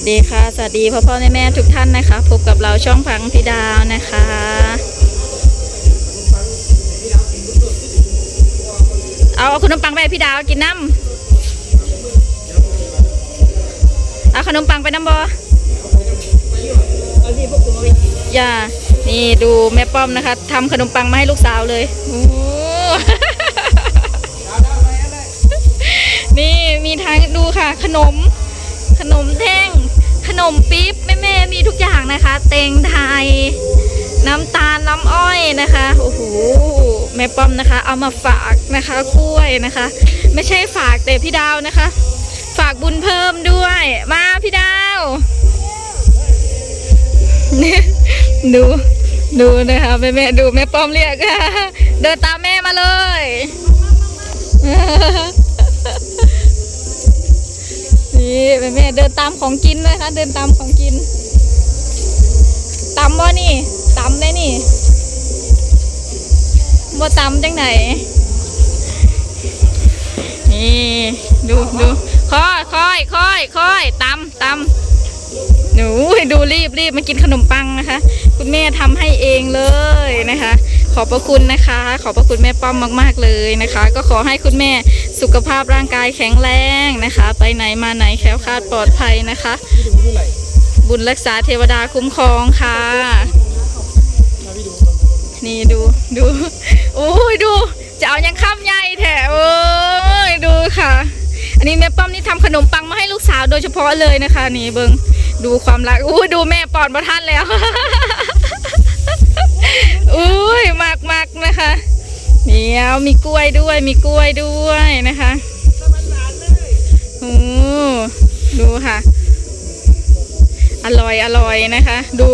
วัสดีค่ะ สวัสดีพ่อพ่อแม่แม่ทุกท่านนะคะ พบกับเราช่องพังพี่ดาวนะคะ เอาขนมปังไปพี่ดาวกินน้ำเอาขนมปังไปน้ำบออย่า นี่ดูแม่ป้อมนะคะทำขนมปังมาให้ลูกสาวเลยโอ้นี่มีทั้งดูค่ะ ขนมขนมแท่ง นมปี๊บแม่แม่มีทุกอย่างนะคะ เตงไทย น้ำตาลน้ำอ้อยนะคะโอ้โหแม่ป้อมนะคะ เอามาฝากนะคะกล้วยนะคะ ไม่ใช่ฝากแต่พี่ดาวนะคะ ฝากบุญเพิ่มด้วย มาพี่ดาวดูดูนะคะแม่แม่ดูแม่ป้อมเรียกเดินตามแม่มาเลย แม่แม่เดินตามของกินเลยค่ะเดินตามของกินตำบ่นี่ตำได้นี่บ่ตำจังไหนนี่ดูดูค่อยค่อยค่อยค่อยตำตำหนูดูรีบรีบมากินขนมปังนะคะ คุณแม่ทำให้เองเลยนะคะ อบพระคุณนะคะ ขอบพระคุณแม่ป้อมมาก ๆเลยนะคะ ก็ขอให้คุณแม่สุขภาพร่างกายแข็งแรงนะคะ ไปไหนมาไหนแคล้วคลาดปลอดภัยนะคะ บุญรักษาเทวดาคุ้มครองค่ะ นี่ดูดูโอ้ยดูจะเอายังข้ามใหญ่แถโอ้ยดูค่ะ อันนี้แม่ป้อมนี่ทำขนมปังมาให้ลูกสาวโดยเฉพาะเลยนะคะ นี่เบิงดูความรักอู้ดูแม่ปอดประท่านแล้ว ดี๋ยวมีกล้วยด้วย มีกล้วยด้วยนะคะโอ้ดูค่ะ อร่อยอร่อยนะคะ ดู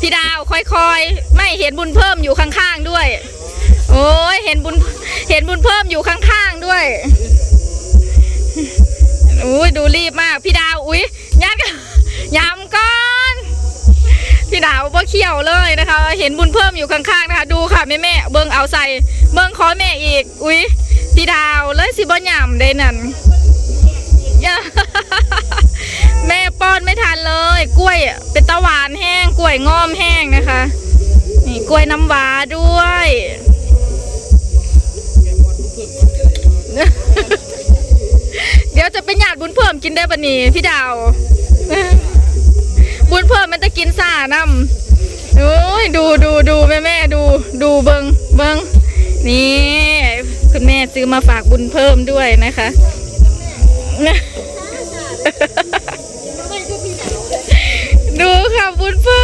พี่ดาวค่อยๆ ไม่เห็นบุญเพิ่มอยู่ข้างๆด้วย โอ้ยเห็นบุญเห็นบุญเพิ่มอยู่ข้างๆด้วยอุ้ยดูรีบมาก พี่ดาวอุ้ยยัดยำก่อน พี่ดาวบ่เขี่ยวเลยนะคะ เห็นบุญเพิ่มอยู่ข้างๆนะคะ ดูค่ะแม่แม่เบิ้งเอาใส่เบิ้งคอแม่อีก อุ้ยพี่ดาวเลยสิบ่หยำได้นั่นแม่ป้อนไม่ทันเลย กล้วยเป็นตะหวานแห้งกล้วยงอมแห้งนะคะนี่กล้วยน้ำว้าด้วยเดี๋ยวจะเป็นหยาดบุญเพิ่มกินได้ปะนี่พี่ดาว บุญเพิ่มมันจะกินซ่านำโอ้ยดูดูดูแม่แม่ดูดูเบิงเบิงนี่ คุณแม่ซื้อมาฝากบุญเพิ่มด้วยนะคะดูค่ะบุญเพิ่ม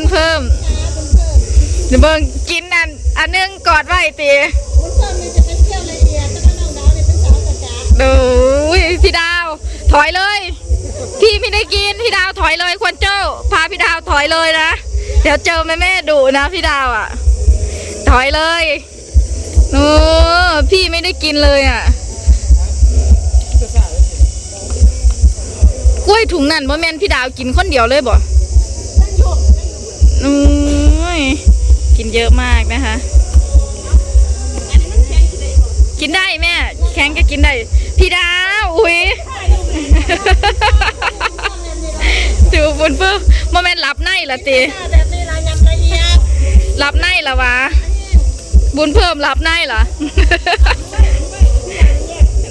ญเพิ่มเดี๋ยวเบิ่งกินอันอันหนึงกอดไว้ตีดูอุ้ยพี่ดาว ถอยเลย พี่ไม่ได้กินพี่ดาวถอยเลยควรเจ้า พาพี่ดาวถอยเลยนะ เดี๋ยวเจอแม่แม่ๆดุนะพี่ดาวอะ ถอยเลยโอ้พี่ไม่ได้กินเลยอะกล้วยถุงนั่นบ่แม่นพี่ดาวกินคนเดียวเลยบ่ อืยกินเยอะมากนะคะ กินได้แม่ แข็งก็กินได้ พี่ดาว อุ้ยถือบุญเพิ่มโมเมนต์หลับในละตีหลับในละวะ บุญเพิ่มหลับในเหรอ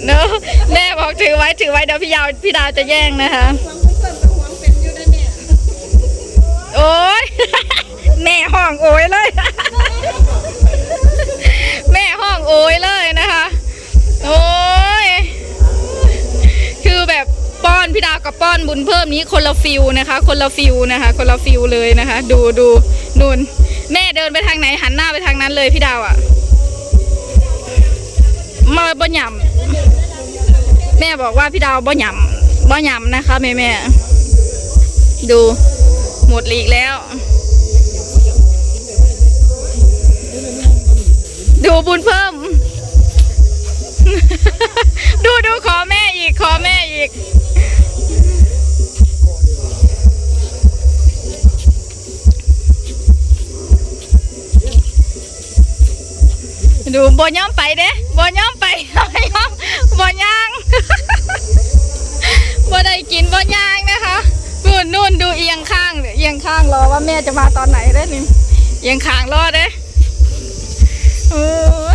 เนอะแม่บอกถือไว้ถือไว้เดี๋ยวพี่ยาวพี่ดาวจะแย่งนะคะ โอ้ยแม่ห้องโอยเลย แม่ห้องโอยเลยนะคะ โอ้ยคือแบบป้อนพี่ดาวกับป้อนบุญเพิ่มนี้คนละฟิลนะคะ คนละฟิลนะคะ คนละฟิลเลยนะคะ ดูดูนูนแม่เดินไปทางไหนหันหน้าไปทางนั้นเลยพี่ดาวอะ่ะมาบ่หย่ำแม่บอกว่าพี่ดาวบ่หย่ำบ่หย่ำนะคะแม่แม่ดู หมดอีกแล้ว ดูบุญเพิ่ม ดูดูขอแม่อีก ขอแม่อีก ดูบ่ย่อมไปเด้บ่ย่อมไปบ่ย่อมบ่ย่างบ่ได้กินบ่ แม่จะมาตอนไหนได้นี่เอียงข้างรอเด้โอ้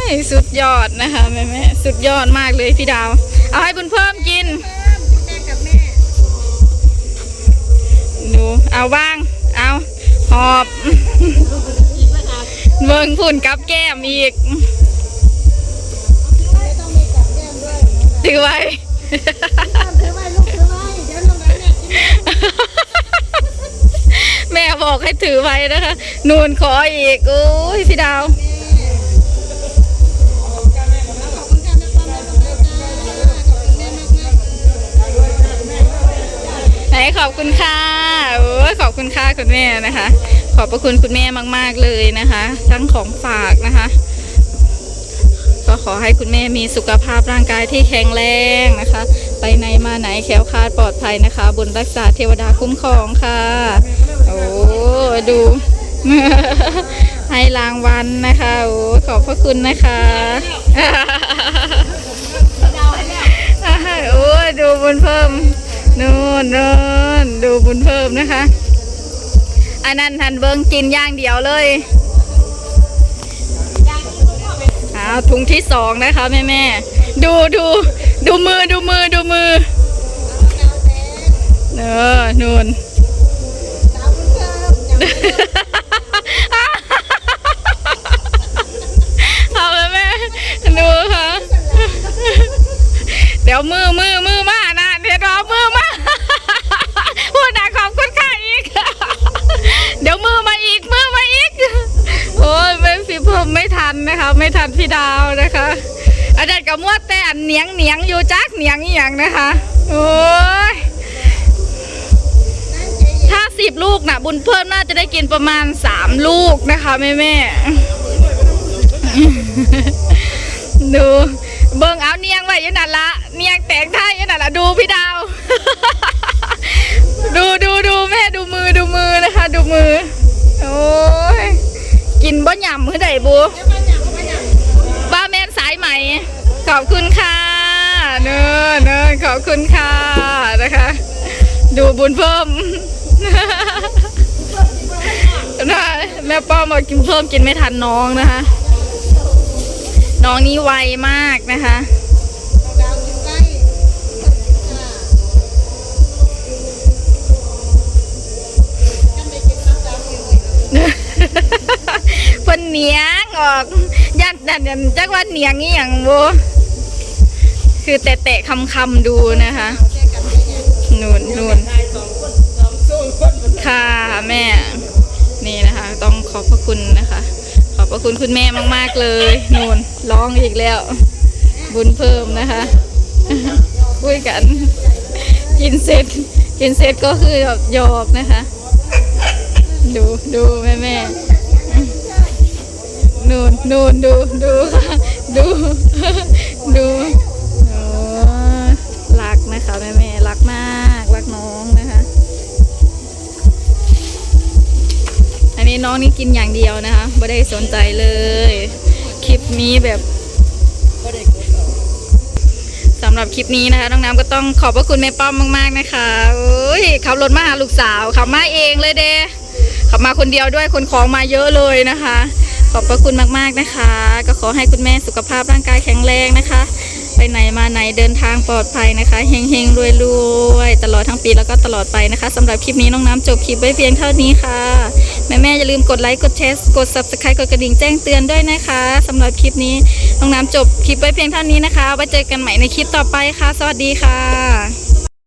ยสุดยอดนะคะแม่แม่สุดยอดมากเลยพี่ดาว เอาให้บุญเพิ่มกินดูเอาบ้าง เอาหอบเบิ่งฝุ่นกับแก้มอีกไม่ต้องมีกับแก้มด้วยถือไว้ถือไว้ลูกถือไว้เดี๋ยวน้องแม่กิน แม่บอกให้ถือไว้นะคะ นูนขออีกโอ้ยพี่ดาวไหนขอบคุณค่ะโอ้ยขอบคุณค่ะคุณแม่นะคะ ขอบพระคุณคุณแม่มาก ๆเลยนะคะ ทั้งของฝากนะคะ ก็ขอให้คุณแม่มีสุขภาพร่างกายที่แข็งแรงนะคะ ไปไหนมาไหนแคล้วคาดปลอดภัยนะคะบุญรักษาเทวดาคุ้มครองค่ะ ดู ให้รางวัลนะคะ โอ้ขอบพระคุณนะคะโอ้ดูบุญเพิ่มนู่นนู่นดูบุญเพิ่มนะคะ อันนั้นทันเบิ้งกินย่างเดียวเลยเอาถุงที่สองนะคะแม่แม่ดูดูดูมือดูมือดูมือเออนู่น เอาเลยแม่ ดูค่ะ เดี๋ยวมือมือมือมานะเดี๋ยวรอมือมาพูดนะขอบคุณค่ะอีก เดี๋ยวมือมาอีกมือมาอีก โอ้ยเป็นสีผมไม่ทันนะคะ ไม่ทันพี่ดาวนะคะ อาจารย์กับมวดแต่อันเหนียงเหนียงอยู่จักเหนียงอหย่างนะคะ โอ้ย สิบลูกนะบุญเพิ่มน่าจะได้กินประมาณสามลูกนะคะแม่แม่ดูเบิ่งเอาเนียงไว้ยันนั่นละเนียงแตงท่ายันนั่นละดูพี่ดาว ดูดูดูแม่ดูมือดูมือนะคะ ดูมือ โอ้ยกินบ่หย่ำคือใดบูแล้วบ้าแม่สายไหม่ ขอบคุณค่ะเนินเนินขอบคุณค่ะนะคะ ดูบุญเพิ่ม นะแม่ป้อมบอกกินเพิ่มกินไม่ทันน้องนะคะ น้องนี้ไวมากนะคะคนเพิ่นเหนียงออกยัดยัดยันจักว่าเหนียงนี่อย่างบูคือแตะๆคำๆดูนะคะเอาแค่นนูนน ระคุณนะคะ ขอบพระคุณคุณแม่มาก ๆเลยนูนร้องอีกแล้ว บุญเพิ่มนะคะคุยกัน กินเสร็จ กินเสร็จก็คือแบบหยอกนะคะ ดูดูแม่แม่นูนนูนดูดูค่ะดูดูรักนะคะแม่แม่รักมาก รักน้อง น้องนี่กินอย่างเดียวนะคะไม่ได้สนใจเลย คลิปนี้แบบสำหรับคลิปนี้นะคะน้องน้ำก็ต้องขอบพระคุณแม่ป้อมมาก ๆนะคะโอ้ยขับรถมาหาลูกสาวขับมาเองเลยเด้ขับมาคนเดียวด้วยคนของมาเยอะเลยนะคะ ขอบพระคุณมากๆนะคะ ก็ขอให้คุณแม่สุขภาพร่างกายแข็งแรงนะคะ ไปไหนมาไหนเดินทางปลอดภัยนะคะเฮงเฮงรวยรวยๆตลอดทั้งปีแล้วก็ตลอดไปนะคะสำหรับคลิปนี้น้องน้ำจบคลิปไว้เพียงเท่านี้ค่ะ แม่แม่ๆอย่าลืมกดไลค์กดแชร์กด subscribe กดกระดิ่งแจ้งเตือนด้วยนะคะสำหรับคลิปนี้น้องน้ำจบคลิปไว้เพียงเท่านี้นะคะไว้เจอกันใหม่ในคลิปต่อไปค่ะ สวัสดีค่ะ